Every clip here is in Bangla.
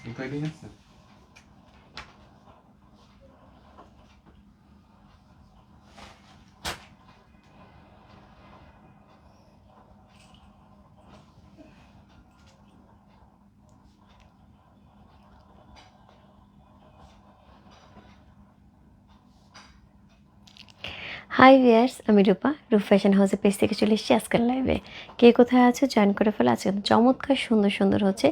এই কয়দিন আছে হাই ভিয়ার্স আমি রূপা। রূপ ফ্যাশন হাউসের পেজ থেকে চলে এসেছি আজকের লাইভে কে কোথায় আছো জয়েন করে ফেলো। আজকে চমৎকার, সুন্দর সুন্দর হচ্ছে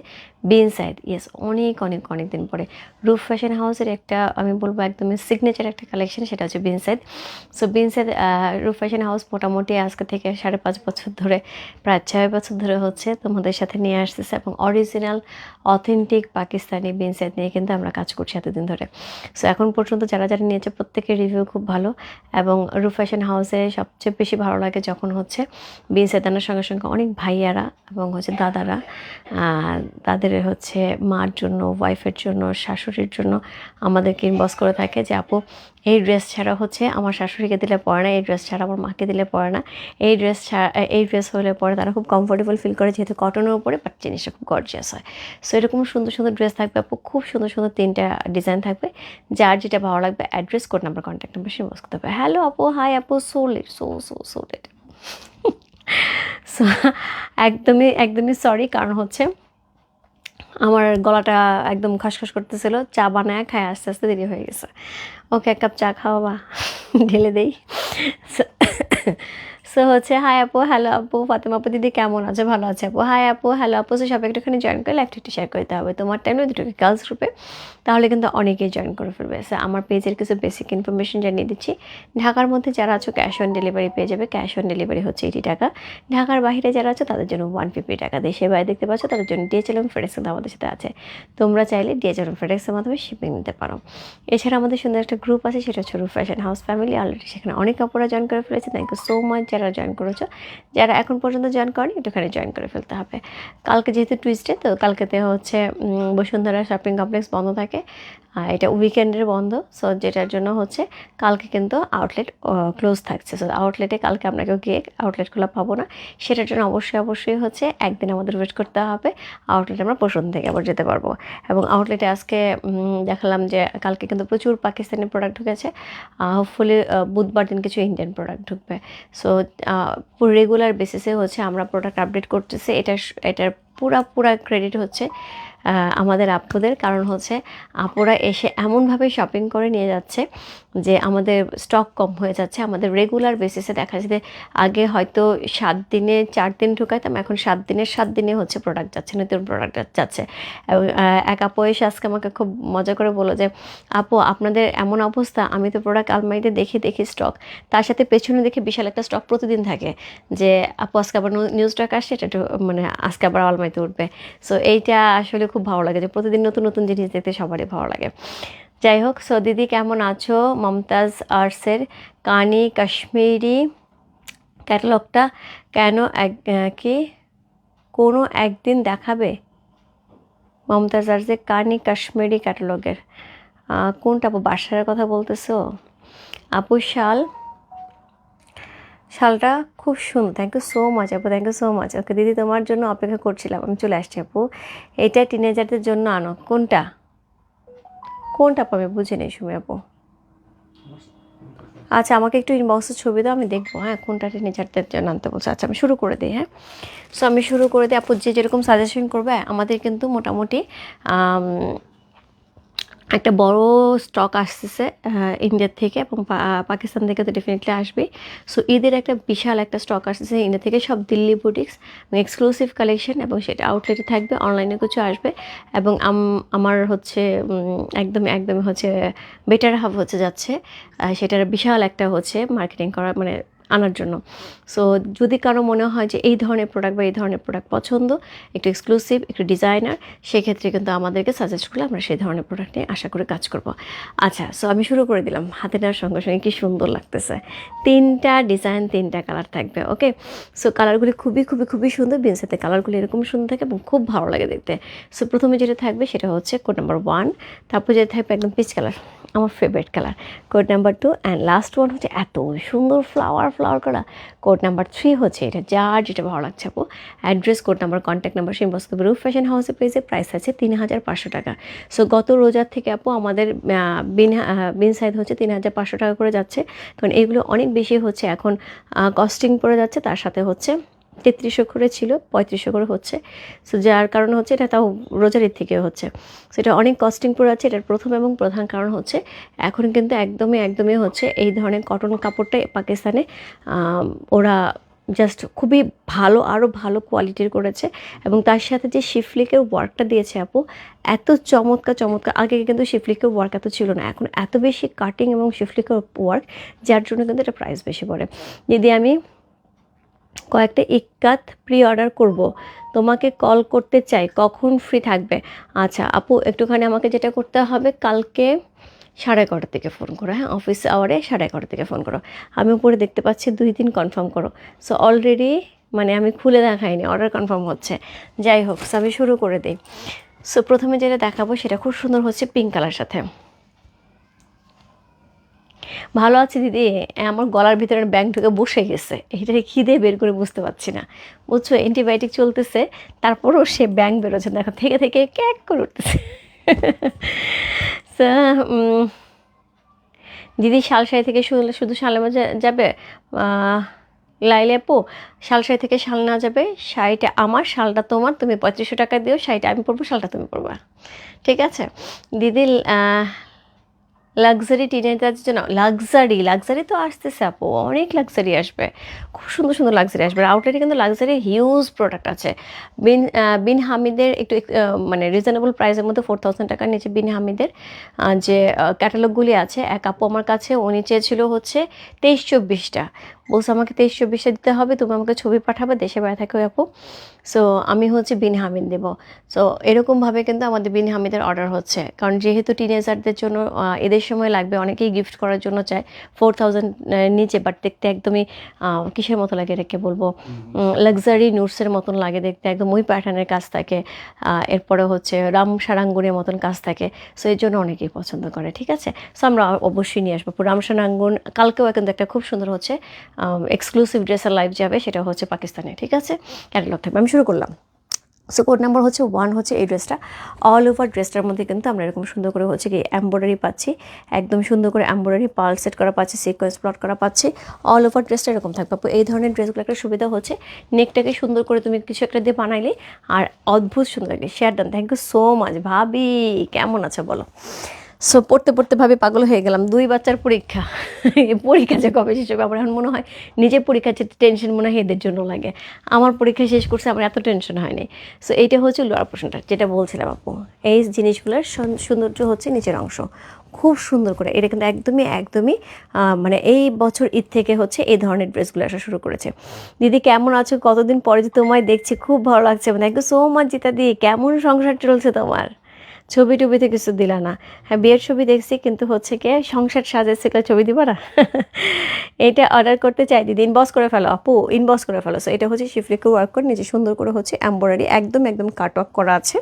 বিন সাইড ইয়েস অনেক অনেক অনেক দিন পরে। রূপ ফ্যাশন হাউসের একটা, আমি বলব একদমই সিগনেচার একটা কালেকশন সেটা হচ্ছে Bin Saeed so Bin Saeed Roop fashion house মোটামুটি আজকে থেকে সাড়ে পাঁচ বছর ধরে, প্রায় ছয় বছর ধরে হচ্ছে তোমাদের সাথে নিয়ে আসতেছে এবং অরিজিনাল অথেন্টিক পাকিস্তানি বিন সাইড নিয়ে কিন্তু আমরা কাজ করছি এতদিন ধরে। সো এখন পর্যন্ত যারা যারা নিয়েছে, প্রত্যেকের রিভিউ খুব ভালো এবং রূপ ফ্যাশন হাউসে সবচেয়ে বেশি ভালো লাগে যখন হচ্ছে বিন সেদানোর সঙ্গে সঙ্গে অনেক ভাইয়ারা এবং হচ্ছে দাদারা তাদের হচ্ছে মার জন্য ওয়াইফের জন্য, শাশুড়ির জন্য আমাদেরকে ইনবক্স করে থাকে যে, আপু এই ড্রেস ছাড়া হচ্ছে আমার শাশুড়িকে দিলে পরে না, এই ড্রেস ছাড়া আমার মাকে দিলে পরে না। এই ড্রেস ছাড়া এই ড্রেস হলে পরে তারা খুব কমফোর্টেবল ফিল করে যেহেতু কটনের উপরে বাট জিনিসটা খুব গর্জিয়াস হয়। সো এরকম সুন্দর সুন্দর ড্রেস থাকবে আপু, খুব সুন্দর সুন্দর তিনটা ডিজাইন থাকবে। যার যেটা ভালো লাগবে address code number contact number সে করতে হবে হ্যালো আপু হাই আপু so late so so so late so একদমই একদমই সরি কারণ হচ্ছে আমার গলাটা একদম খসখস করতেছিল, চা বানায় খায়, আস্তে আস্তে দেরি হয়ে গেছে। ওকে এক কাপ চা খাওয়া বা ঢেলে দেই। সো হচ্ছে হাই আপু হ্যালো আপু, ফাতেমা আপু, দিদি কেমন আছে? ভালো আছে আপু। হাই আপু হ্যালো আপু। সো সবাই একটুখানি জয়েন করে লাইফটা একটু শেয়ার করতে হবে। তোমার টাইমে দুটোকে গার্লস গ্রুপে তাহলে কিন্তু অনেকেই জয়েন করে ফেলবে। সো আমার পেজের কিছু বেসিক ইনফরমেশন জানিয়ে দিচ্ছি। ঢাকার মধ্যে যারা আছো ক্যাশ অন ডেলিভারি পেয়ে যাবে। ক্যাশ অন ডেলিভারি হচ্ছে এইটি টাকা। ঢাকার বাইরে যারা আছো, তাদের জন্য ওয়ান ফিফটি টাকা। দেশের বাইরে দেখতে পাচ্ছ, তাদের জন্য ডিএচএল এবং ফেডেক্স কিন্তু আমাদের সাথে আছে। তোমরা চাইলে ডিএচএল এবং ফেডেক্সের মাধ্যমে শিপিং নিতে পারো। এছাড়া আমাদের সুন্দর একটা গ্রুপ আছে, সেটা হচ্ছে রূপ ফ্যাশন হাউস ফ্যামিলি অলরেডি সেখানে অনেক কাপড়রা জয়েন করে ফেলেছে। থ্যাংক ইউ সো মাচ যারা জয়েন করেছ? যারা এখন পর্যন্ত জয়েন করেনি, একটুখানি জয়েন করে ফেলতে হবে। কালকে যেহেতু টুইস্টে তো কালকেতে হচ্ছে বসুন্ধরা শপিং কমপ্লেক্স বন্ধ থাকে। আর এটা উইকেন্ডের বন্ধ সো যেটার জন্য হচ্ছে কালকে কিন্তু আউটলেট ক্লোজ থাকছে। সো আউটলেটে কালকে আপনাকে গিয়ে আউটলেট খোলা পাবো না। সেটার জন্য অবশ্যই অবশ্যই হচ্ছে একদিন আমাদের ওয়েট করতে হবে। আউটলেট আমরা বসুন থেকে আবার যেতে পারব। এবং আউটলেটে আজকে দেখালাম যে কালকে কিন্তু প্রচুর পাকিস্তানি প্রোডাক্ট ঢুকেছে। হোপফুলি বুধবার দিন কিছু ইন্ডিয়ান প্রোডাক্ট ঢুকবে। সো রেগুলার বেসিসে হচ্ছে আমরা প্রোডাক্ট আপডেট করতেছি। এটা এটার পুরা পুরা ক্রেডিট হচ্ছে আমাদের আপুদের কারণ হচ্ছে আপুরা এসে এমনভাবে শপিং করে নিয়ে যাচ্ছে। যে আমাদের স্টক কম হয়ে যাচ্ছে, আমাদের রেগুলার বেসিসে দেখা যাচ্ছে যে আগে হয়তো সাত দিনে চার দিন ঢুকাইতাম, এখন সাত দিনের সাত দিনে হচ্ছে প্রোডাক্ট যাচ্ছে, নতুন প্রোডাক্ট যাচ্ছে। এবং এক আপু এসে আজকে আমাকে খুব মজা করে বলল যে, আপু, আপনাদের এমন অবস্থা, আমি তো প্রোডাক্ট আলমারিতে দেখি দেখি স্টক তার সাথে পেছনে দেখে বিশাল একটা স্টক প্রতিদিন থাকে যে, আপু, আজকে আবার নিউ স্টক আসছে, এটা মানে আজকে আবার আলমারিতে উঠবে। সো এইটা আসলে খুব ভালো লাগে যে, প্রতিদিন নতুন নতুন জিনিস দেখতে সবারই ভালো লাগে। যাই হোক সো দিদি কেমন আছো? মমতাজ আর্টসের কানি কাশ্মীরি ক্যাটালগটা কেন এক কি? কোনো একদিন দেখাবে? মমতাজ আর্টসের কানি কাশ্মীরি ক্যাটালগের কোনটা আপু বাসার কথা বলতেছো? আপু শাল, শালটা খুব সুন্দর। থ্যাংক ইউ সো মাচ আপু thank you so much okay দিদি তোমার জন্য অপেক্ষা করছিলাম, আমি চলে আসছি আপু। এটা টিনেজারদের জন্য আনো, কোনটা? কোনটা পাবে? বুঝে নেই সুমি আপু আচ্ছা আমাকে একটু ইনবক্সে ছবি দাও, আমি দেখব হ্যাঁ কোনটা টিনেজারদের জন্য আনতে বলছে। আচ্ছা আমি শুরু করে দিই হ্যাঁ। সো আমি শুরু করে দিই, আপু, যে যেরকম সাজেশন করবে, আমাদের কিন্তু মোটামুটি একটা বড় স্টক আসতেছে ইন্ডিয়া থেকে এবং পাকিস্তান থেকে তো ডেফিনেটলি আসবে সো ঈদের একটা বিশাল একটা স্টক আসতেছে ইন্ডিয়া থেকে, সব দিল্লি বুটিক্স এক্সক্লুসিভ কালেকশন এবং সেটা আউটলেটে থাকবে অনলাইনে কিছু আসবে এবং আমার হচ্ছে একদম একদম হচ্ছে বেটার হাব হচ্ছে যাচ্ছে। সেটার বিশাল একটা হচ্ছে মার্কেটিং করা মানে আনার জন্য। সো যদি কারও মনে হয় যে এই ধরনের প্রোডাক্ট বা এই ধরনের প্রোডাক্ট পছন্দ, একটু এক্সক্লুসিভ একটু ডিজাইনার সেক্ষেত্রে কিন্তু আমাদেরকে সাজেস্ট করলে আমরা সেই ধরনের প্রোডাক্ট নিয়ে আশা করে কাজ করব। আচ্ছা সো আমি শুরু করে দিলাম। হাতে নেওয়ার সঙ্গে সঙ্গে কি সুন্দর লাগতেছে। তিনটা ডিজাইন তিনটা কালার থাকবে ওকে সো কালারগুলি খুবই খুবই খুবই সুন্দর। বিনসেতে কালারগুলি এরকম সুন্দর থাকে এবং খুব ভালো লাগে দেখতে। সো প্রথমে যেটা থাকবে সেটা হচ্ছে কোড নাম্বার ওয়ান তারপর যেটা থাকবে একদম পিচ কালার আমার favourite colour code number two and last one হচ্ছে এত সুন্দর ফ্লাওয়ার ফ্লাওয়ার করা কোড নাম্বার থ্রি হচ্ছে এটা, যার যেটা ভালো লাগছে আপু address code number contact number সিম্বস্ক Roop fashion হাউসে পেয়েছে প্রাইস আছে তিন হাজার পাঁচশো টাকা। সো গত রোজার থেকে আপু আমাদের বিন বিন সাইজ হচ্ছে তিন হাজার পাঁচশো টাকা করে যাচ্ছে। কারণ এগুলো অনেক বেশি হচ্ছে, এখন কস্টিং পড়ে যাচ্ছে, তার সাথে হচ্ছে তেত্রিশশো করে ছিল, পঁয়ত্রিশশো করে হচ্ছে। সো যার কারণে হচ্ছে এটা তাও রোজারির থেকে হচ্ছে। সো এটা অনেক কস্টিং পড়ে আছে, এটার প্রথম এবং প্রধান কারণ হচ্ছে এখন কিন্তু একদমই একদমই হচ্ছে এই ধরনের কটন কাপড়টা পাকিস্তানে ওরা জাস্ট খুবই ভালো আরও ভালো কোয়ালিটির করেছে। এবং তার সাথে যে শিফলিকের ওয়ার্কটা দিয়েছে আপু, এত চমৎকার চমৎকার। আগে কিন্তু শিফলিকের ওয়ার্ক এত ছিল না, এখন এত বেশি কাটিং এবং শিফলিকের ওয়ার্ক যার জন্য কিন্তু এটা প্রাইস বেশি পড়ে। যদি আমি কয়েকটা ইক্কাত প্রি অর্ডার করব। তোমাকে কল করতে চাই, কখন ফ্রি থাকবে? আচ্ছা আপু, একটুখানি আমাকে যেটা করতে হবে, কালকে সাড়ে এগারোটা থেকে ফোন করো হ্যাঁ? অফিস আওয়ারে সাড়ে এগারোটা থেকে ফোন করো। আমি উপরে দেখতে পাচ্ছি দুই দিন কনফার্ম করো। সো অলরেডি মানে আমি খুলে দেখাইনি অর্ডার কনফার্ম হচ্ছে। যাই হোক আমি শুরু করে দিই। সো প্রথমে যেটা দেখাবো, সেটা খুব সুন্দর হচ্ছে পিঙ্ক কালার সাথে। ভালো আছে দিদি আমার গলার ভিতরে ব্যাং ঢুকে বসে গেছে। এটা খিদে বের করে বুঝতে পারছি না। বুঝছ অ্যান্টিবায়োটিক চলতেছে তারপরেও সে ব্যাং বেরোচ্ছে। দেখো থেকে থেকে ক্যাক করে উঠতেছে। দিদি শালশাড়ি থেকে শুধু শুধু শালেমা যাবে? আহ, লাইলে আপু শালশাড়ি থেকে শাল না যাবে শাড়িটা আমার শালটা তোমার তুমি পঁয়ত্রিশশো টাকা দিও শাড়িটা আমি পরবো শালটা তুমি পরবা। ঠিক আছে? দিদি লাক্সারি টিনেজারের জন্য লাক্সারি লাক্সারি তো আসতেছে আপু, অনেক লাক্সারি আসবে। খুব সুন্দর সুন্দর লাক্সারি আসবে। আউটলেটে কিন্তু লাক্সারি হিউজ প্রোডাক্ট আছে। বিন বিন হামিদের একটু মানে রিজনেবল প্রাইসের মধ্যে ফোর থাউজেন্ড টাকার নিচে বিন হামিদের যে ক্যাটালগুলি আছে, এক আপু আমার কাছে, উনি চেয়েছিল হচ্ছে তেইশ চব্বিশটা। বলছে, আমাকে তেইশ চব্বিশটা দিতে হবে, তুমি আমাকে ছবি পাঠাবে, দেশে বাইরে থাকে আপু। সো আমি হচ্ছে বিন হামিদ দেবো। সো এরকমভাবে কিন্তু আমাদের বিন হামিদের অর্ডার হচ্ছে। কারণ যেহেতু টিনেজারদের জন্য এদের সময় লাগবে অনেকেই গিফট করার জন্য চায়। ফোর থাউজেন্ড নিচে বাট দেখতে একদমই কিসের মতো লাগে এটাকে বলব? লাক্সারি নুটসের মতন লাগে দেখতে একদম ওই প্যাটার্নের কাজ থাকে। এরপরে হচ্ছে রাম সারাঙ্গুনের মতন কাজ থাকে। সো এর জন্য অনেকেই পছন্দ করে ঠিক আছে? সো আমরা অবশ্যই নিয়ে আসব। রাম সারাঙ্গুন কালকেও কিন্তু একটা খুব সুন্দর হচ্ছে এক্সক্লুসিভ ড্রেসের লাইভ যাবে সেটা হচ্ছে পাকিস্তানে ঠিক আছে? ক্যাটালগ থাকবে। আমি শুরু করলাম। সো কোড নাম্বার হচ্ছে ওয়ান হচ্ছে এই ড্রেসটা অল ওভার ড্রেসটার মধ্যে কিন্তু আমরা এরকম সুন্দর করে হচ্ছে কি এম্ব্রয়ডারি পাচ্ছি। একদম সুন্দর করে এম্ব্রয়ডারি পাল সেট করা পাচ্ছি সিকোয়েন্স প্লট করা পাচ্ছি। অল ওভার ড্রেসটা এরকম থাকবে। এই ধরনের ড্রেসগুলো একটা সুবিধা হচ্ছে। নেকটাকে সুন্দর করে তুমি কিছু একটা দিয়ে বানাইলে আর অদ্ভুত সুন্দর লাগে। Share done thank you so much ভাবি, কেমন আছে বলো? সো পড়তে পড়তে ভাবে পাগল হয়ে গেলাম। দুই বাচ্চার পরীক্ষা। পরীক্ষা যে কবে শেষ হবে, আমার এখন মনে হয় নিজের পরীক্ষার যে টেনশন মনে হয় এদের জন্য লাগে। আমার পরীক্ষা শেষ করছে, আমার এত টেনশন হয়নি। সো এইটা হচ্ছে লোয়ার পোর্শনটা, যেটা বলছিলাম আপু। এই জিনিসগুলোর সৌন- সৌন্দর্য হচ্ছে নিচের অংশ। খুব সুন্দর করে, এটা কিন্তু একদমই একদমই মানে এই বছর ঈদ থেকে হচ্ছে এই ধরনের ড্রেসগুলো আসা শুরু করেছে। দিদি কেমন আছো? কতদিন পরে যে তোমায় দেখছি, খুব ভালো লাগছে। মানে একদম সো মাচ জিতা দি, কেমন সংসার চলছে তোমার? ছবি টবিতে কিছু দিলা না। হ্যাঁ বিয়ের ছবি দেখছি, কিন্তু হচ্ছে কি, সংসার সাজাচ্ছে কেউ ছবি দিবা না? এটা অর্ডার করতে চাই, দিদি ইনবক্স করে ফেলো। আপু ইনবক্স করে ফেলো। সো এটা হচ্ছে শিফলিকে ওয়ার্ক করে, নিজে সুন্দর করে হচ্ছে এম্ব্রয়ডারি একদম একদম কাট ওয়ার্ক করা আছে।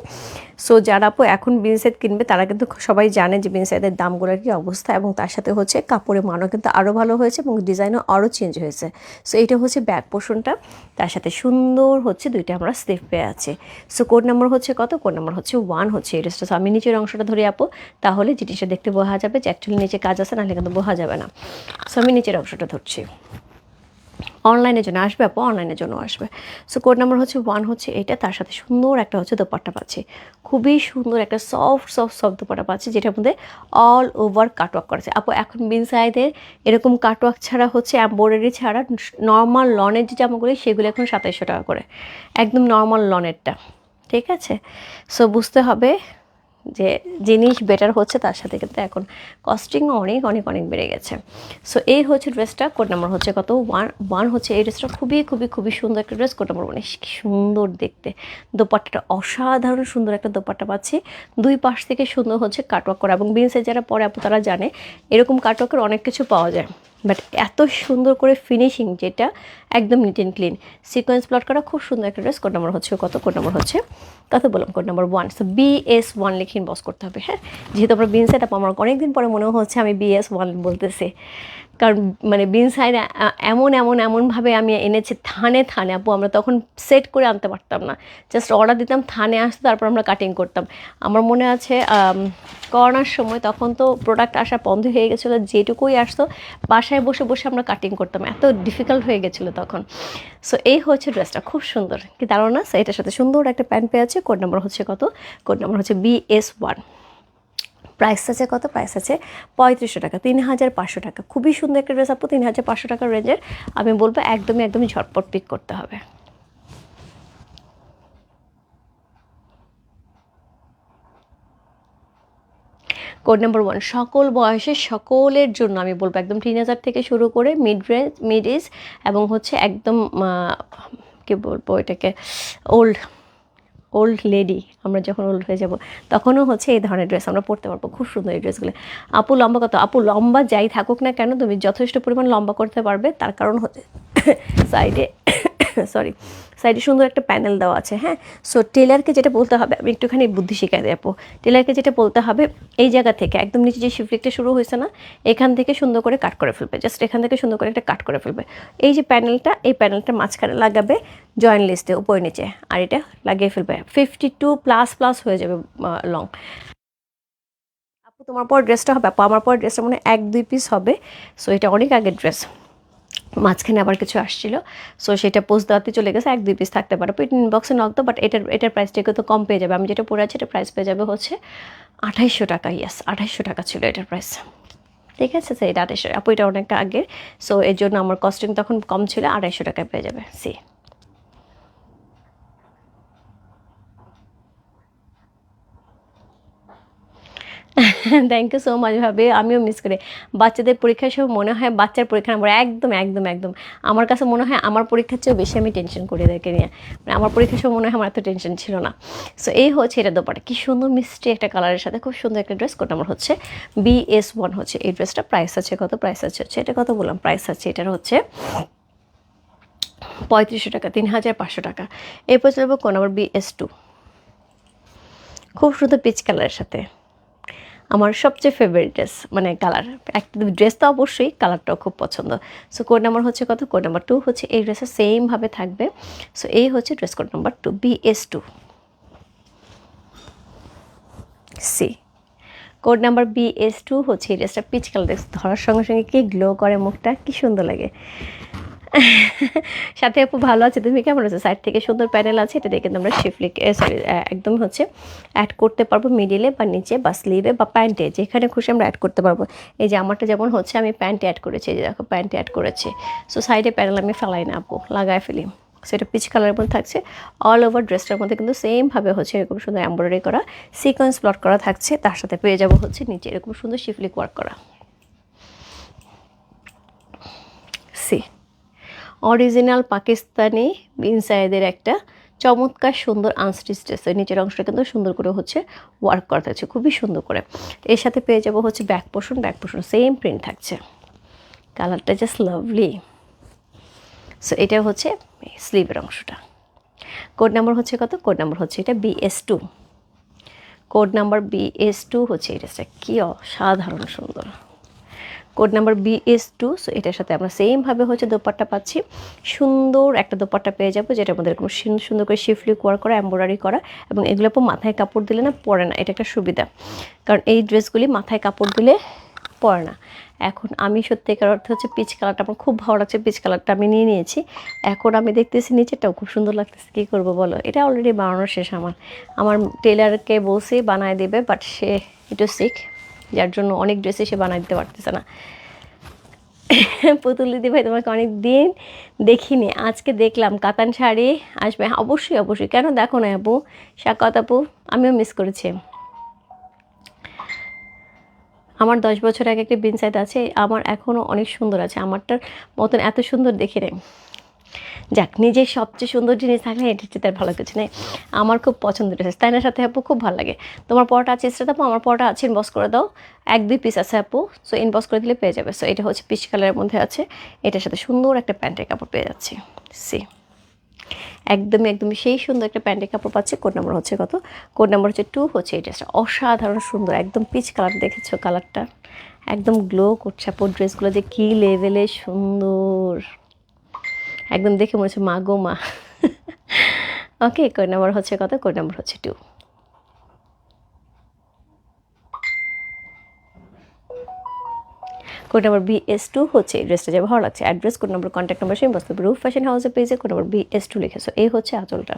সো যারা আপু এখন বিনসেট কিনবে, তারা কিন্তু সবাই জানে যে বিনসেটের দামগুলোর কি অবস্থা এবং তার সাথে হচ্ছে কাপড়ের মানও কিন্তু আরও ভালো হয়েছে এবং ডিজাইনও আরও চেঞ্জ হয়েছে। সো এটা হচ্ছে ব্যাক পোর্শনটা তার সাথে সুন্দর হচ্ছে দুইটা আমরা স্লিপ পেয়ে আছে। সো কোড নাম্বার হচ্ছে কত? কোড নাম্বার হচ্ছে ওয়ান হচ্ছে এই ড্রেসটা আমি নিচের অংশটা ধরে আপো, তাহলে জিনিসটা দেখতে বোঝা যাবে যে অ্যাকচুয়ালি নিচে কাজ আছে, নাহলে কিন্তু বোঝা যাবে না। সো আমি নিচের অংশটা ধরছি। অনলাইনের জন্য আসবে আপু অনলাইনের জন্য আসবে। সো কোড নাম্বার হচ্ছে ওয়ান হচ্ছে এটা, তার সাথে সুন্দর একটা হচ্ছে দোপাট্টা পাচ্ছি। খুবই সুন্দর একটা সফট সফট সফট দোপাট্টা পাচ্ছি, যেটার মধ্যে অল ওভার কাটওয়ার্ক করেছে আপু, এখন বিনসাইদের এরকম কাটওয়ার্ক ছাড়া হচ্ছে এম্ব্রয়ডারি ছাড়া নর্মাল লনের যে জামাগুলি, সেগুলো এখন সাতাইশশো টাকা করে। একদম নর্মাল লনেরটা ঠিক আছে? সো বুঝতে হবে যে জিনিস বেটার হচ্ছে তার সাথে কিন্তু এখন কস্টিংও অনেক অনেক অনেক বেড়ে গেছে। সো এই হচ্ছে ড্রেসটা কোড নাম্বার হচ্ছে কত? ওয়ান ওয়ান হচ্ছে এই ড্রেসটা খুবই খুবই খুবই সুন্দর একটা ড্রেস কোড নাম্বার ওয়ান সুন্দর দেখতে। দোপাট্টাটা অসাধারণ সুন্দর একটা দোপাট্টা পাচ্ছি। দুই পাশ থেকে সুন্দর হচ্ছে কাটওয়ার্ক করা এবং বিনসে যারা পরে আপু তারা জানে, এরকম কাটওয়ার্কের অনেক কিছু পাওয়া যায়। বাট এত সুন্দর করে ফিনিশিং যেটা একদম neat and clean sequence plot করা খুব সুন্দর একটা ড্রেস কোড নম্বর হচ্ছে, কত কোড নম্বর হচ্ছে কত বললাম code number one so B S one লিখে বস করতে হবে হ্যাঁ? যেহেতু আমরা বিন সেট আপ আমার অনেকদিন পরে মনে হচ্ছে আমি বি এস ওয়ান বলতেছি। কারণ মানে বিন সাইড এমন এমন, এমনভাবে আমি এনেছি থানে থানে। আপু, আমরা তখন সেট করে আনতে পারতাম না। জাস্ট অর্ডার দিতাম, থানে আসতো, তারপর আমরা কাটিং করতাম। আমার মনে আছে করোনার সময় তখন তো প্রোডাক্ট আসা বন্ধ হয়ে গেছিল, যেটুকুই আসতো, বাসায় বসে বসে আমরা কাটিং করতাম। এত ডিফিকাল্ট হয়ে গেছিল তখন। সো এই হচ্ছে ড্রেসটা, খুব সুন্দর। কি দারুণ না? এটার সাথে সুন্দর একটা প্যান্ট পেয়ে আছে। কোড নাম্বার হচ্ছে কত? কোড নাম্বার হচ্ছে বি এস ওয়ান প্রাইস আছে কত? প্রাইস আছে পঁয়ত্রিশশো টাকা তিন হাজার পাঁচশো টাকা। খুবই সুন্দর একটা ড্রেস আপু তিন হাজার পাঁচশো টাকার রেঞ্জের আমি বলব একদমই একদমই ঝটপট পিক করতে হবে। কোড নাম্বার ওয়ান সকল বয়সে সকলের জন্য আমি বলব একদম তিন হাজার থেকে শুরু করে মিড রেঞ্জ মিড এজ এবং হচ্ছে একদম কি বলব এটাকে ওল্ড ওল্ড লেডি আমরা যখন ওল্ড হয়ে যাব, তখনও হচ্ছে এই ধরনের ড্রেস আমরা পরতে পারব। খুব সুন্দর এই ড্রেসগুলো আপু লম্বা কত? আপু লম্বা যাই থাকুক না কেন, তুমি যথেষ্ট পরিমাণ লম্বা করতে পারবে। তার কারণ হচ্ছে সাইডে সরি সাইডে সুন্দর একটা প্যানেল দেওয়া আছে হ্যাঁ? সো টেলারকে যেটা বলতে হবে, আমি একটুখানি বুদ্ধি শিখাই আপু টেলারকে যেটা বলতে হবে, এই জায়গা থেকে, একদম নিচে যে শিফলিকটা শুরু হয়েছে না, এখান থেকে সুন্দর করে কাট করে ফেলবে। জাস্ট এখান থেকে সুন্দর করে একটা কাট করে ফেলবে। এই যে প্যানেলটা এই প্যানেলটা মাঝখানে লাগাবে জয়েন্ট লিস্টে উপরে নিচে, আর এটা লাগিয়ে ফেলবে। ফিফটি টু প্লাস প্লাস হয়ে যাবে লং তোমার পর ড্রেসটা হবে, আপু, আমার পর ড্রেসটা মানে এক দুই পিস হবে। সো এটা অনেক আগের ড্রেস মাঝখানে আবার কিছু আসছিল। সো সেটা পোস্ট দেওয়াতে চলে গেছে, এক, দুই পিস থাকতে পারো। এটা ইনবক্সে নক বাট এটার এটার প্রাইসটা একটু কম পেয়ে যাবে। আমি যেটা পরে আছি, এটা প্রাইস পেয়ে যাবে হচ্ছে আঠাইশশো টাকা ইয়াস আঠাইশশো টাকা ছিল এটার প্রাইস ঠিক আছে স্যার এটা আঠাইশশো, আপু, এটা অনেকটা আগের। সো এর জন্য আমার কস্টিং তখন কম ছিল, আড়াইশো টাকায় পেয়ে যাবে সি থ্যাংক ইউ সো মাচ ভাবে। আমিও মিস করি। বাচ্চাদের পরীক্ষার সময় মনে হয় বাচ্চার পরীক্ষা নম্বর একদম একদম একদম। আমার কাছে মনে হয় আমার পরীক্ষার চেয়েও বেশি আমি টেনশন করি এদেরকে নিয়ে। মানে আমার পরীক্ষার সময় মনে হয় আমার এত টেনশন ছিল না। সো এই হচ্ছে এটা দোপাটা কি সুন্দর মিষ্টি একটা কালারের সাথে, খুব সুন্দর একটা ড্রেস কোড আমার হচ্ছে বি এস ওয়ান হচ্ছে। এই ড্রেসটা প্রাইস আছে কত? প্রাইস আছে হচ্ছে, এটা কত বললাম? প্রাইস আছে, এটার হচ্ছে পঁয়ত্রিশশো টাকা, তিন হাজার পাঁচশো টাকা। এরপর চলবো কোন নম্বর বি এস টু খুব সুন্দর পিচ কালারের সাথে। আমার সবচেয়ে ফেভারিট ড্রেস মানে কালার একটা ড্রেস তো অবশ্যই কালারটাও খুব পছন্দ। সো কোড নাম্বার হচ্ছে কত? কোড নাম্বার টু হচ্ছে এই ড্রেসের সেমভাবে থাকবে। সো এই হচ্ছে dress code number two B S two C code number B S two হচ্ছে এই ড্রেসটা পিচ কালার ধরার সঙ্গে সঙ্গে কি গ্লো করে মুখটা? কি সুন্দর লাগে। সাথে আপু ভালো আছে? তুমি কেমন আছো? সাইড থেকে সুন্দর প্যানেল আছে, এটা দেখে আমরা শিফলিক সরি একদম হচ্ছে অ্যাড করতে পারব মিডিলে বা নিচে বা স্লিভে বা প্যান্টে যেখানে খুশি আমরা অ্যাড করতে পারব। এই যে আমারটা যেমন হচ্ছে, আমি প্যান্টে অ্যাড করেছি, এই যে দেখো প্যান্টে অ্যাড করেছি। সো সাইডে প্যানেল আমি ফেলাই না, আপু, লাগায় ফেলি। সেটা পিচ কালারের মধ্যে থাকছে। অল ওভার ড্রেসটার মধ্যে কিন্তু সেমভাবে হচ্ছে, এরকম সুন্দর এমব্রয়ডারি করা সিকোয়েন্স প্লট করা থাকছে, তার সাথে পেয়ে যাব হচ্ছে নিচে এরকম সুন্দর শিফলিক ওয়ার্ক করা। সি অরিজিনাল পাকিস্তানি বিনসাইদের একটা চমৎকার সুন্দর আনস্টিচ ড্রেস নিচের অংশটা কিন্তু সুন্দর করে হচ্ছে ওয়ার্ক করা থাকছে, খুবই সুন্দর করে। এর সাথে পেয়ে যাব হচ্ছে back portion back portion same print থাকছে। কালারটা জাস্ট লাভলি সো এটা হচ্ছে স্লিভের অংশটা। কোড নাম্বার হচ্ছে কত? কোড নাম্বার হচ্ছে এটা B S two code number B S two হচ্ছে এই ড্রেসটা কী অসাধারণ সুন্দর। Code number B S two so এটার সাথে আমরা সেমভাবে হচ্ছে দোপাট্টা পাচ্ছি। সুন্দর একটা দোপাট্টা পেয়ে যাব, যেটা আমাদের এরকম সুন- সুন্দর করে শিফলি ওয়ার্ক করা এম্ব্রয়ডারি করা, এবং এগুলো মাথায় কাপড় দিলে না পরে না, এটা একটা সুবিধা। কারণ এই ড্রেসগুলি মাথায় কাপড় দিলে পরে না। এখন আমি সত্যিকার অর্থে হচ্ছে পিচ কালারটা আমার খুব ভালো লাগছে পিচ কালারটা আমি নিয়ে নিয়েছি। এখন আমি দেখতেছি নিচেরটাও খুব সুন্দর লাগতেছে, কী করব বলো? এটা অলরেডি বানানো শেষ আমার। আমার টেলারকে বলছি বানায় দেবে বাট সে একটু শিখ যার জন্য অনেক ড্রেসে সে বানাই দিতে পারতেছে না। পুতুল দিদি ভাই, তোমাকে অনেক দিন দেখিনি। আজকে দেখলাম কাতান শাড়ি আসবে। হ্যাঁ, অবশ্যই অবশ্যই। কেন দেখো না আপু? সাক্ষাৎ আপু, আমিও মিস করেছি। আমার দশ বছর আগে একটা বিনসাইট আছে, আমার এখনও অনেক সুন্দর আছে। আমারটার মতন এত সুন্দর দেখি নেই। যাক নিজের সবচেয়ে সুন্দর জিনিস থাকলে এটা হচ্ছে তার ভালো কিছু নেই। আমার খুব পছন্দের ড্রেস তাই সাথে আপু খুব ভালো লাগে। তোমার পরোটা আছে এক্সট্রা আপু? আমার পরোটা আছে ইনবক্স করে দাও। এক, দুই পিস আছে আপু। সো ইনবক্স করে দিলে পেয়ে যাবে। সো এটা হচ্ছে পিচ কালারের মধ্যে আছে। এটার সাথে সুন্দর একটা প্যান্টের কাপড় পেয়ে যাচ্ছি। সি একদমই একদমই সেই সুন্দর একটা প্যান্টের কাপড় পাচ্ছে। কোড নাম্বার হচ্ছে কত? কোড নাম্বার হচ্ছে টু হচ্ছে এই ড্রেসটা অসাধারণ সুন্দর, একদম পিচ কালার দেখেছ কালারটা একদম গ্লো করছে আপুর ড্রেসগুলো যে কী লেভেলে সুন্দর। একদম দেখে মনে হচ্ছে, মা গো, মা। ওকে কোড নাম্বার হচ্ছে কত? কোড নাম্বার হচ্ছে two code number B S two হচ্ছে ড্রেসটা যে ভালো লাগছে। Address code number contact number সেই বস্তু। রুফ ফ্যাশন হাউসের পেজে code number B S two লিখেছো। এই হচ্ছে আঁচলটা।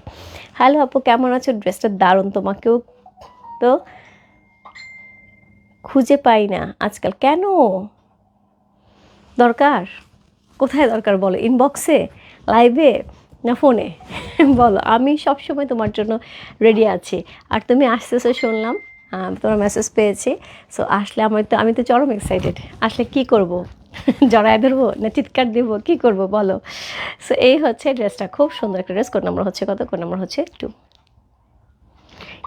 হ্যালো আপু, কেমন আছো? ড্রেসটা দারুণ তোমাকেও তো খুঁজে পাই না আজকাল। কেন? দরকার? কোথায় দরকার বলো? ইনবক্সে লাইভে না ফোনে বলো, আমি সবসময় তোমার জন্য রেডি আছি। আর তুমি আসতেছো শুনলাম তোমার মেসেজ পেয়েছি। সো আসলে আমার তো, আমি তো চরম এক্সাইটেড আসলে কি করব? জড়ায় ধরবো না চিৎকার দেবো? কি করব বলো? সো এই হচ্ছে ড্রেসটা খুব সুন্দর একটা ড্রেস কোন নম্বর হচ্ছে কত? কোন নম্বর হচ্ছে টু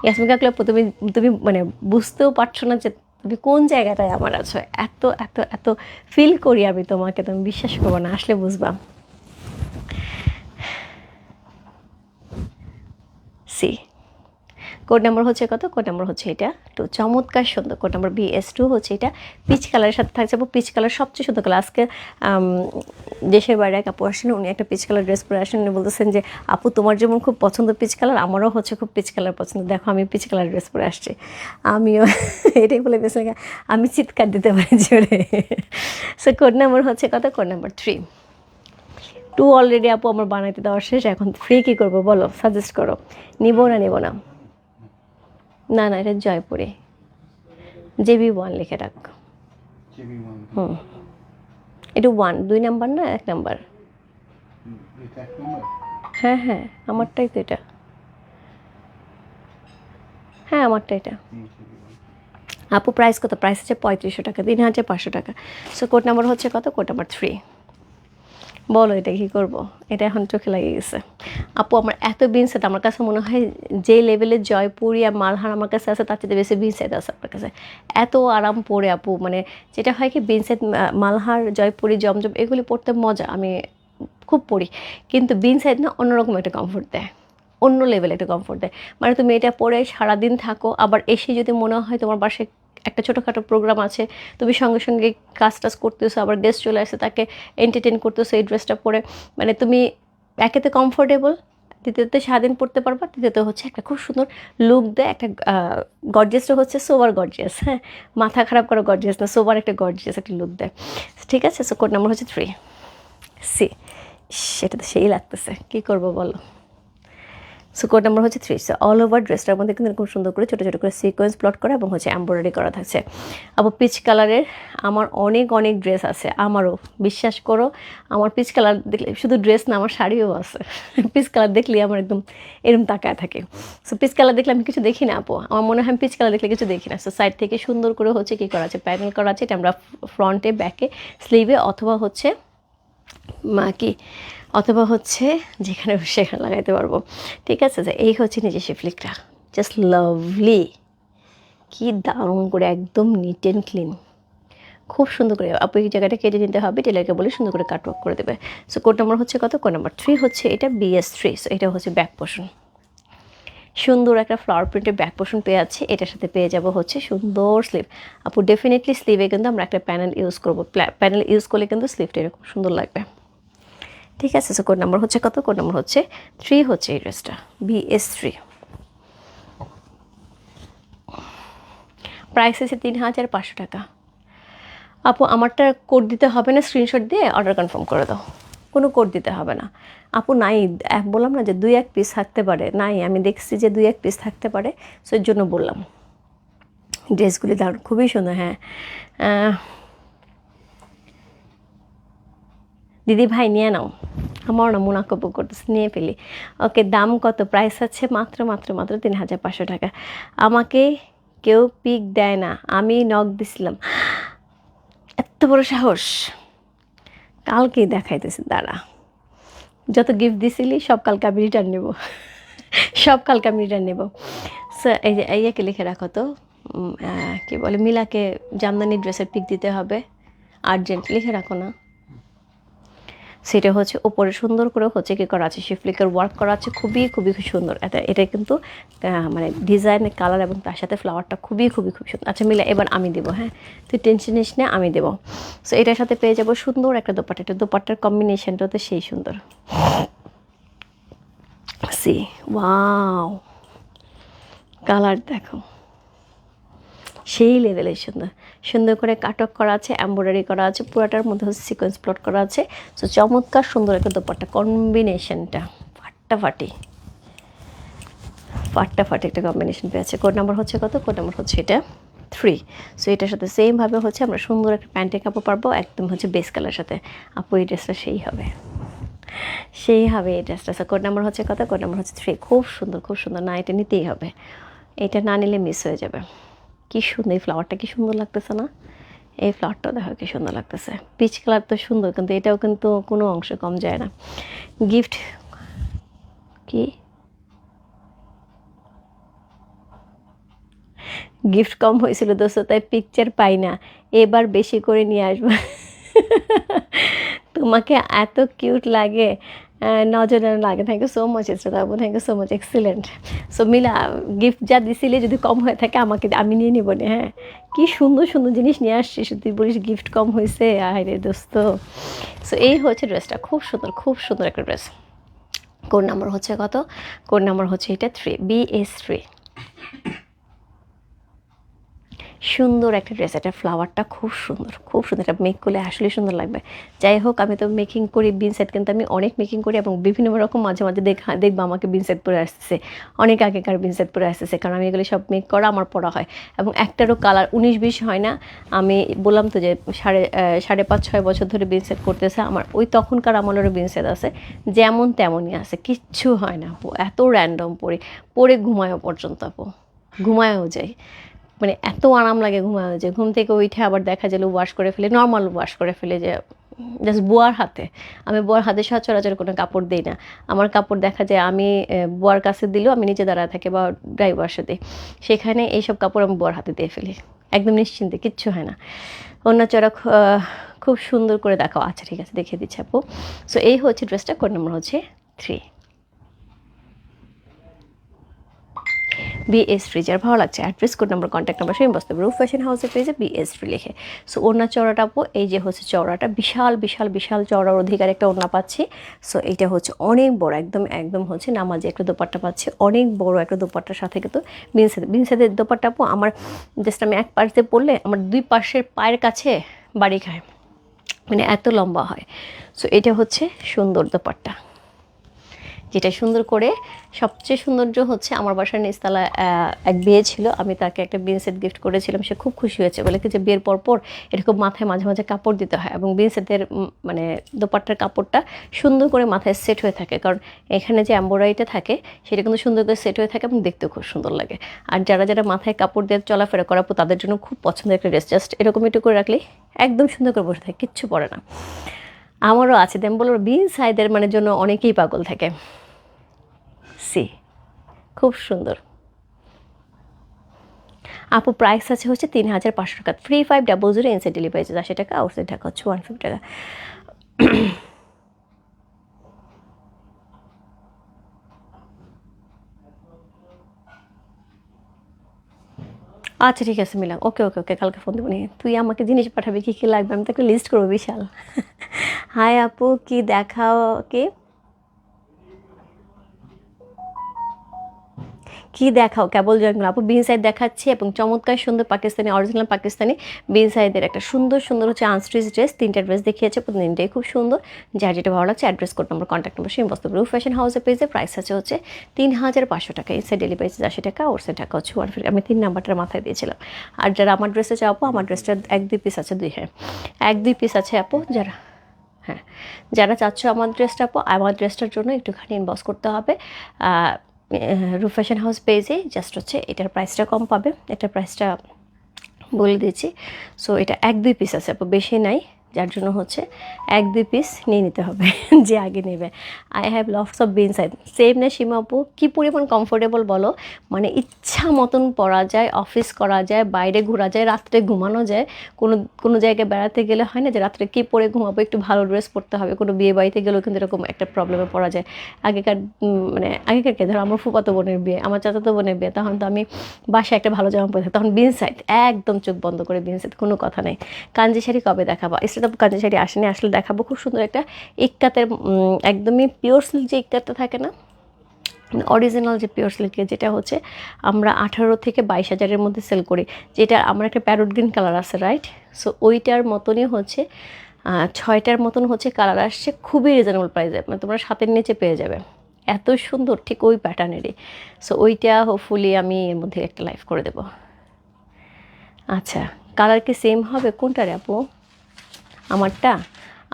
ইয়াসমিকা ক্লাব তুমি তুমি মানে বুঝতেও পারছ না যে তুমি কোন জায়গাটায় আমার আছো? এত এত এত ফিল করি আমি তোমাকে, তুমি বিশ্বাস করব না, আসলে বুঝবা। সি কোড নাম্বার হচ্ছে কত? কোড নাম্বার হচ্ছে এটা। টু চমৎকার সুন্দর code number B S two হচ্ছে এটা। পিচ কালারের সাথে থাকছে আপু পিচ কালার সবচেয়ে সুন্দর কালার আজকে দেশের বাইরে এক আপু আসেন, উনি একটা পিচ কালার ড্রেস পরে আসেন, উনি বলতেছেন যে, আপু, তোমার যেমন খুব পছন্দ পিচ কালার আমারও হচ্ছে খুব পিচ কালার পছন্দ। দেখো, আমি পিচ কালার ড্রেস পরে আসছি। আমিও এটাই বলে বেশ আমি চিৎকার দিতে পারি জোরে। সো কোড নাম্বার হচ্ছে কত? Code number three two already আপু আমার বানাইতে দেওয়া শেষ। এখন ফ্রি কী করব বলো? সাজেস্ট করো। নিবো না নিবো না? না না এটা জয়পুরে। জেবি ওয়ান লিখে রাখ। হুম। এটা ওয়ান দুই নাম্বার না এক নাম্বার? হ্যাঁ হ্যাঁ আমারটাই তো এটা। হ্যাঁ আমারটা এটা। আপু প্রাইস কত? প্রাইস হচ্ছে পঁয়ত্রিশশো টাকা তিন হাজার পাঁচশো টাকা। সো কোড নাম্বার হচ্ছে কত? কোড নাম্বার থ্রি বলো এটা কী করব? এটা এখন চোখে লাগিয়ে গেছে। আপু, আমার এত বিনসেট আমার কাছে মনে হয় যে লেভেলের জয়পুরি আর মালহার আমার কাছে আছে, তার চেয়ে বেশি বিনসেট আছে আমার কাছে। এত আরাম পরে আপু মানে যেটা হয় কি বিনসেট মালহার, জয়পুরি, জমজম, এগুলি পড়তে মজা, আমি খুব পড়ি। কিন্তু বিন সাইড না অন্যরকম একটা কমফোর্ট দেয়, অন্য লেভেলে একটা কমফোর্ট দেয়। মানে তুমি এটা পরে সারাদিন থাকো, আবার এসে যদি মনে হয় তোমার বাসায় একটা ছোটোখাটো প্রোগ্রাম আছে, তুমি সঙ্গে সঙ্গে কাজ টাজ করতেছো, আবার গেস্ট চলে আসে, তাকে এন্টারটেন করতেছো এই ড্রেসটা পরে। মানে তুমি একেতে কমফোর্টেবল দ্বিতীয়তে সারাদিন পড়তে পারবা, তৃতীয়ত হচ্ছে একটা খুব সুন্দর লুক দেয়, একটা গর্জিয়াসটা হচ্ছে সোবার গর্জিয়াস হ্যাঁ। মাথা খারাপ করা গর্জিয়াস না সোবার একটা গর্জিয়াস একটা লুক দেয়। ঠিক আছে? সো কোড নাম্বার হচ্ছে থ্রি সি সেটা তো সেই লাগতেছে। কী করব বলো? সো কোড নাম্বার হচ্ছে থ্রি সো অল ওভার ড্রেসটার মধ্যে কিন্তু খুব সুন্দর করে ছোটো ছোটো করে সিকোয়েন্স প্লট করা এবং হচ্ছে এমব্রয়ডারি করা থাকছে। আবার পিচ কালারের আমার অনেক অনেক ড্রেস আছে। আমারও, বিশ্বাস করো, আমার পিচ কালার দেখলে শুধু ড্রেস না, আমার শাড়িও আছে। পিচ কালার দেখলে আমার একদম এরম তাকায় থাকে। সো পিচ কালার দেখলে আমি কিছু দেখি না, আপু। আমার মনে হয় পিচ কালার দেখলে কিছু দেখি না। সো সাইড থেকে সুন্দর করে হচ্ছে কী করা আছে? প্যানেল করা আছে, এটা আমরা ফ্রন্টে ব্যাকে স্লিভে অথবা হচ্ছে, মা, কি অথবা হচ্ছে যেখানে সেখানে লাগাইতে পারব। ঠিক আছে, যে এই হচ্ছে নিজস্ব ফ্লিকটা জাস্ট লাভলি কি দারুণ করে, একদম নিট অ্যান্ড ক্লিন খুব সুন্দর করে আপু এই জায়গাটা কেটে নিতে হবে টেলারকে বলে সুন্দর করে কাট করে দেবে। সো কোড নাম্বার হচ্ছে কত? কোড নাম্বার থ্রি হচ্ছে এটা বিএস থ্রি সো এটা হচ্ছে ব্যাক পোর্শন সুন্দর একটা ফ্লাওয়ার প্রিন্টের ব্যাক পোর্শন পেয়ে যাচ্ছে। এটার সাথে পেয়ে যাব হচ্ছে সুন্দর স্লিভ আপু ডেফিনেটলি স্লিভে কিন্তু আমরা একটা প্যানেল ইউজ করব। প্যানেল ইউজ করলে কিন্তু স্লিভটা এরকম সুন্দর লাগবে। ঠিক আছে সো কোড নাম্বার হচ্ছে কত? কোড নাম্বার হচ্ছে থ্রি হচ্ছে এই ড্রেসটা বিএস থ্রি প্রাইস আছে তিন হাজার পাঁচশো টাকা। আপু, আমারটা কোড দিতে হবে না স্ক্রিনশট দিয়ে অর্ডার কনফার্ম করে দাও। কোনো কোড দিতে হবে না। আপু, নাই, এক বললাম না যে দুই এক পিস থাকতে পারে। নাই, আমি দেখছি যে দুই এক পিস থাকতে পারে সো এর জন্য বললাম। ড্রেসগুলি দারুণ, খুবই সুন্দর হ্যাঁ। দিদি ভাই নিয়ে নাও। আমার না মুনাকপ করতেছে, নিয়ে ফেলি। ওকে, দাম কত? প্রাইস আছে মাত্র মাত্র মাত্র তিন হাজার পাঁচশো টাকা। আমাকে কেউ পিক দেয় না। আমি নখ দিছিলাম। এত বড় সাহস। কালকেই দেখাইতেছে, দাঁড়া। যত গিফট দিছিলি, সব কালকে আমি রিটার্ন নেব। সব কালকে আমি রিটার্ন নেব। এই যে এইয়াকে লিখে রাখো তো। কী বলে, মিলাকে জামদানি ড্রেসের পিক দিতে হবে। আর্জেন্ট লিখে রাখো না। সেটা হচ্ছে ওপরে সুন্দর করে হচ্ছে কি করা আছে, শিফলিকের ওয়ার্ক করা আছে, খুবই খুবই খুব সুন্দর। এটা এটা কিন্তু মানে ডিজাইন কালার এবং তার সাথে ফ্লাওয়ারটা খুবই খুবই খুব সুন্দর। আচ্ছা মিলে, এবার আমি দেবো হ্যাঁ? তুই টেনশন নিস না, আমি দেবো। সো এটার সাথে পেয়ে যাব সুন্দর একটা দোপাট্টা। এটা দোপাট্টার কম্বিনেশনটা তো সেই সুন্দর। সি ওয়াও কালার দেখো। সেই লেভেলের সুন্দর। সুন্দর করে কাটক করা আছে এম্ব্রয়ডারি করা আছে, পুরোটার মধ্যে সিকোয়েন্স প্লট করা আছে। সো চমৎকার সুন্দর একটা দোপাট্টা কম্বিনেশনটা ফাটাফাটি। ফাটাফাটি একটা কম্বিনেশন পেয়েছে কোড নাম্বার হচ্ছে কত? কোড নাম্বার হচ্ছে এটা থ্রি সো এটার সাথে সেমভাবে হচ্ছে আমরা সুন্দর একটা প্যান্টের কাপড় পারব, একদম হচ্ছে বেস কালার সাথে। আপু, এই ড্রেসটা সেই হবে। সেই হবে এই ড্রেসটা সো কোড নাম্বার হচ্ছে কত? কোড নাম্বার হচ্ছে থ্রি খুব সুন্দর খুব সুন্দর। না, এটা নিতেই হবে। এটা না নিলে মিস হয়ে যাবে। কি সুন্দর, এই ফ্লাওয়ারটা কি সুন্দর লাগতেছে না? এই ফ্লাওয়ারটাও দেখো কি সুন্দর লাগতেছে। পিচ কালার তো সুন্দর, কিন্তু এটাও কিন্তু কোনো অংশে কম যায় না। গিফট কি? গিফট কম হয়েছিল দোস্ত, তাই পিকচার পাই না। এবার বেশি করে নিয়ে আসব। তোমাকে এত কিউট লাগে। নজর যেন লাগে thank you so much Isra Babu thank you so much excellent so Mila gift যা দিছিলে যদি কম হয়ে থাকে, আমাকে আমি নিয়ে নিব না হ্যাঁ। কি সুন্দর সুন্দর জিনিস নিয়ে আসছিস তুই বলিস গিফট কম হয়েছে আরে দোস্ত। সো এই হচ্ছে ড্রেসটা, খুব সুন্দর খুব সুন্দর একটা ড্রেস। কোড নাম্বার হচ্ছে কত? কোড নাম্বার হচ্ছে এটা থ্রি বি এস থ্রি সুন্দর একটা ড্রেস এটা ফ্লাওয়ারটা খুব সুন্দর খুব সুন্দর, এটা মেক করলে আসলে সুন্দর লাগবে। যাই হোক, আমি তো মেকিং করি বিন সেট কিন্তু আমি অনেক মেকিং করি এবং বিভিন্ন রকম মাঝে মাঝে দেখা, দেখব আমাকে বিন সেট পরে আসতেছে। অনেক আগেকার বিন সেট পরে আসতেছে, কারণ আমি এগুলো সব মেক করা, আমার পড়া হয়। এবং একটারও কালার উনিশ বিশ হয় না। আমি বললাম তো যে সাড়ে সাড়ে পাঁচ, ছয় বছর ধরে বিন সেট করতেছে। আমার ওই তখনকার আমলেরও বিন সেট আছে, যেমন তেমনই আছে, কিচ্ছু হয় না এত র্যান্ডম পরে পরে ঘুমায়ও পর্যন্ত আপু, ঘুমায়ও যাই। মানে এত আরাম লাগে ঘুমানো যে, ঘুম থেকে উঠে আবার দেখা গেলো ওয়াশ করে ফেলে নর্মাল ওয়াশ করে ফেলে যে জাস্ট বুয়ার হাতে। আমি বুয়ার হাতে সচরাচর কোনো কাপড় দিই না। আমার কাপড় দেখা যায় আমি বুয়ার কাছে দিলেও আমি নিচে দাঁড়ায় থাকি বা ড্রাইভার সাথে। সেখানে এইসব কাপড় আমি বুয়ার হাতে দিয়ে ফেলি। একদম নিশ্চিন্তে, কিচ্ছু হয় না। অন্য চড়া খুব সুন্দর করে দেখাও। আচ্ছা ঠিক আছে, দেখিয়ে দিচ্ছি আপু। সো এই হচ্ছে ড্রেসটা কোড নম্বর হচ্ছে থ্রি বিএস ফ্রি যার ভালো লাগছে address code number contact number সেই বসতে রুফ ফ্যাশন হাউসের পেজে বিএস ফ্রি লিখে। সো ওনার চওড়াটা এই যে হচ্ছে চওড়াটা, বিশাল বিশাল বিশাল চওড়ার অধিকার একটা ওড়না পাচ্ছি। সো এটা হচ্ছে অনেক বড়, একদম একদম হচ্ছে নামাজে একটা দোপাট্টা পাচ্ছি, অনেক বড় একটা দোপাট্টার সাথে কিন্তু বিনসেদ বিনসেদের দোপাট্টা আমার জাস্ট আমি এক পাশে পড়লে আমার দুই পাশের পায়ের কাছে বাড়ি খায়। মানে এত লম্বা হয়। সো এটা হচ্ছে সুন্দর দোপাট্টা। যেটা সুন্দর করে, সবচেয়ে সৌন্দর্য হচ্ছে আমার বাসার নিচতলা এক বিয়ে ছিল। আমি তাকে একটা বিন সেট গিফট করেছিলাম। সে খুব খুশি হয়েছে। বলে যে বিয়ের পর পর এরকম মাথায় মাঝে মাঝে কাপড় দিতে হয় এবং বিন সেটের মানে দোপাট্টার কাপড়টা সুন্দর করে মাথায় সেট হয়ে থাকে। কারণ এখানে যে এম্ব্রয়ডারিটা থাকে, সেটা কিন্তু সুন্দর করে সেট হয়ে থাকে এবং দেখতেও খুব সুন্দর লাগে। আর যারা যারা মাথায় কাপড় দিয়ে চলাফেরা করাবো তাদের জন্য খুব পছন্দের একটা ড্রেস জাস্ট এরকম একটু করে রাখলেই একদম সুন্দর করে বসে থাকে, কিচ্ছু পড়ে না। আমারও আছে দেন বলব বিন সাইদের মানে জন্য অনেকেই পাগল থাকে। সি খুব সুন্দর। আপু প্রাইস আছে হচ্ছে তিন হাজার পাঁচশো টাকা। Three five double zero inside delivery charge আশি টাকা আউটসাইড টাকা হচ্ছে ওয়ান ফিফটি টাকা। আচ্ছা ঠিক আছে মিলাম ওকে ওকে ওকে কালকে ফোন দেবো তুই আমাকে জিনিস পাঠাবি, কী কী লাগবে? আমি তো একটা লিস্ট করব, বিশাল। হাই আপু, কি দেখাও কে? কি দেখাও? কেবল জঙ্গল। আপু, বিন সাইড দেখাচ্ছি এবং চমৎকার সুন্দর পাকিস্তানি অরিজিনাল পাকিস্তানি বিন সাইডের একটা সুন্দর সুন্দর হচ্ছে আনস্ট্রিচ ড্রেস তিনটা ড্রেস দেখিয়েছে তিনটাই খুব সুন্দর। যার যেটা ভালো লাগছে address code number contact number সেই বস্তু রুফ ফ্যাশন হাউসের পেজে প্রাইস আছে হচ্ছে তিন হাজার পাঁচশো টাকা। ইনসাইড ডেলিভারি চার্জ আশি টাকা ওর সাইড টাকা হচ্ছে ওয়ান ফিফটি আমি তিন নাম্বারটার মাথায় দিয়েছিলাম। আর যারা আমার ড্রেসে চাপো আমার ড্রেসটা এক দুই পিস আছে, দুই হ্যাঁ এক দুই পিস আছে আপু, যারা হ্যাঁ যারা চাচ্ছ আমার ড্রেসটা আপো আমার ড্রেসটার জন্য একটুখানি ইনবক্স করতে হবে। রুফ ফ্যাশন হাউস পেজে জাস্ট হচ্ছে এটার প্রাইসটা কম পাবে। এটার প্রাইসটা বলে দিয়েছি। সো এটা এক দুই পিস আছে আপু বেশি নাই। যার জন্য হচ্ছে এক, দুই পিস নিয়ে নিতে হবে, যে আগে নেবে। I have lots of Bin Saeed same না সীমা আপু, কী পরিমাণ কমফোর্টেবল বলো? মানে ইচ্ছা মতন পরা যায় অফিস করা যায়, বাইরে ঘোরা যায়, রাত্রে ঘুমানো যায়। কোনো কোনো জায়গায় বেড়াতে গেলে হয় না যে রাত্রে কী পরে ঘুমাবো, একটু ভালো ড্রেস পরতে হবে। কোনো বিয়ে বাড়িতে গেলেও কিন্তু এরকম একটা প্রবলেমে পড়া যায়। আগেকার মানে আগেকার কে? ধরো আমার ফুপাতো বোনের বিয়ে, আমার চাচাতো বোনের বিয়ে, তখন তো আমি বাসায় একটা ভালো জামা পরে। তখন বিন সাইড একদম চোখ বন্ধ করে বিন সাইড কোনো কথা নেই। কাঞ্জি শাড়ি কবে দেখাবো? তো কাঞ্জি শাড়ি আসেনি। আসলে দেখাবো খুব সুন্দর একটা ইক্কাতের একদমই পিওর সিল্ক যে ইক্কাতটা থাকে না অরিজিনাল যে পিওর সিল্কের যেটা হচ্ছে আমরা আঠারো থেকে বাইশ হাজারের মধ্যে সেল করি, যেটা আমার একটা প্যারোট গ্রিন কালার আছে রাইট সো ওইটার মতনই হচ্ছে ছয়টার মতন হচ্ছে কালার আসছে, খুবই রিজনেবল প্রাইসে মানে তোমরা সাতের নিচে পেয়ে যাবে। এত সুন্দর, ঠিক ওই প্যাটার্নেরই সো ওইটা হোপফুলি আমি এর মধ্যে একটা লাইভ করে দেব। আচ্ছা কালার কি সেম হবে? কোনটা রে আপু? আমারটা?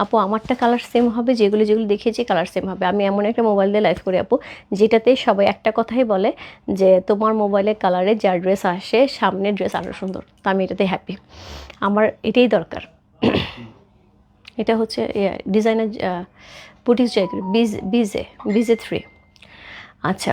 আপু আমারটা কালার সেম হবে যেগুলো যেগুলো দেখিয়েছি কালার সেম হবে। আমি এমন একটা মোবাইল দিয়ে লাইভ করি আপু যেটাতে সবাই একটা কথাই বলে যে তোমার মোবাইলের কালারে যার ড্রেস আসে সামনের ড্রেস আরও সুন্দর। তো আমি এটাতে হ্যাপি আমার এটাই দরকার। এটা হচ্ছে ডিজাইনার বুটিক জায়গা বিজ বিজে বিজে থ্রি আচ্ছা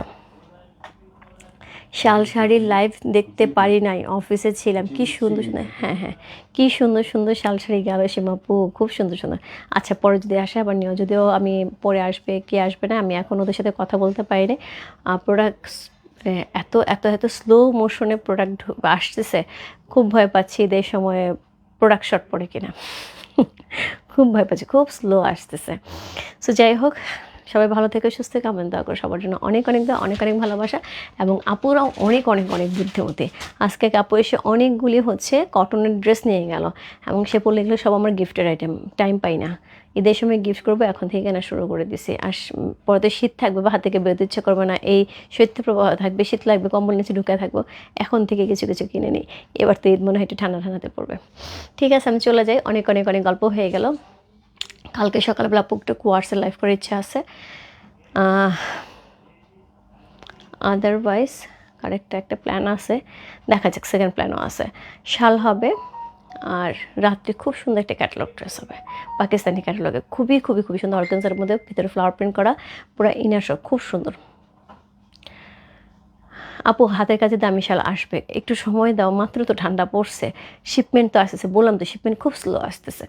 শাল শাড়ির লাইভ দেখতে পারি নাই অফিসে ছিলাম। কি সুন্দর সুন্দর হ্যাঁ হ্যাঁ। কি সুন্দর সুন্দর শাল শাড়ি গেল সীমাপু খুব সুন্দর সুন্দর। আচ্ছা পরে যদি আসে আবার নিও। যদিও আমি পরে আসবে কে আসবে না আমি এখন ওদের সাথে কথা বলতে পারিনি। প্রোডাক্টস এত এত এত স্লো মোশনে প্রোডাক্ট আসতেছে। খুব ভয় পাচ্ছি এদের সময়ে প্রোডাক্ট শর্ট পড়ে কিনা। খুব ভয় পাচ্ছি খুব স্লো আসতেছে। সো যাই হোক সবাই ভালো থেকে সুস্থ থেকে কামনা দোয়া করো সবার জন্য অনেক অনেক দোয়া, অনেক অনেক ভালোবাসা এবং আপুরাও অনেক অনেক অনেক বুদ্ধিমতী। আজকে এক আপু এসে অনেকগুলি হচ্ছে কটনের ড্রেস নিয়ে গেল এবং সে পড়লে এগুলো সব আমার গিফটের আইটেম টাইম পাই না। ঈদের সময় গিফট করব, এখন থেকে কেনা শুরু করে দিছি। আর পরে শীত থাকবে বা হাত থেকে বেরোতে ইচ্ছে করবে না, এই শৈত্যপ্রবাহ থাকবে, শীত লাগবে, কম্বল নিচে ঢুকে থাকব, এখন থেকে কিছু কিছু কিনে নিই। এবার তো ঈদ মনে হয় একটু ঠান্ডা ঠান্ডাতে পড়বে। ঠিক আছে, আমি চলে যাই। অনেক অনেক অনেক গল্প হয়ে গেল। কালকে সকালবেলা আপু একটু কোয়ার্সের লাইফ করার ইচ্ছা আছে। আদারওয়াইজ আরেকটা, একটা প্ল্যান আছে। দেখা যাক সেকেন্ড প্ল্যানও আছে। শাল হবে আর রাত্রে খুব সুন্দর একটা ক্যাটালগ ড্রেস হবে। পাকিস্তানি ক্যাটালগে খুবই খুবই খুবই সুন্দর অর্গানজার মধ্যে ভিতরে ফ্লাওয়ার প্রিন্ট করা। পুরো ইনার সব খুব সুন্দর। আপু, হাতের কাছে দামি শাল আসবে। একটু সময় দাও, মাত্র তো ঠান্ডা পড়ছে। শিপমেন্ট তো আসতেছে। বললাম তো শিপমেন্ট খুব স্লো আসতেছে।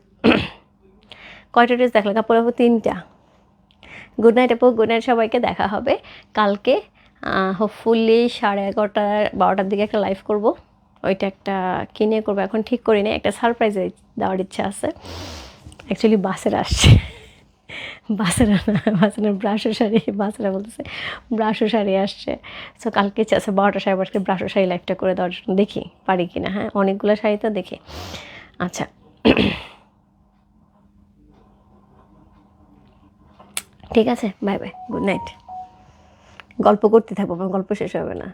কয়টা ড্রেস দেখলে? কাপড় আপু তিনটা। গুড নাইট আপু গুড নাইট সবাইকে, দেখা হবে। কালকে হোপফুলি সাড়ে এগারোটা, বারোটার দিকে একটা লাইভ করব। ওইটা একটা কিনে করব? এখন ঠিক করি নি একটা সারপ্রাইজ দেওয়ার ইচ্ছা আছে। অ্যাকচুয়ালি বাসের আসছে। বাসের না ব্রাশো শাড়ি, বাসেরা বলতেছে ব্রাশো শাড়ি আসছে। সো কালকে আছে বারোটা সাড়ে বারোটাকে ব্রাশো শাড়ি লাইভটা করে দেওয়ার দেখি, পারি কি না হ্যাঁ অনেকগুলো শাড়ি তো দেখি। আচ্ছা। ঠিক আছে বাই বাই গুড নাইট গল্প করতে থাকব আমার গল্প শেষ হবে না।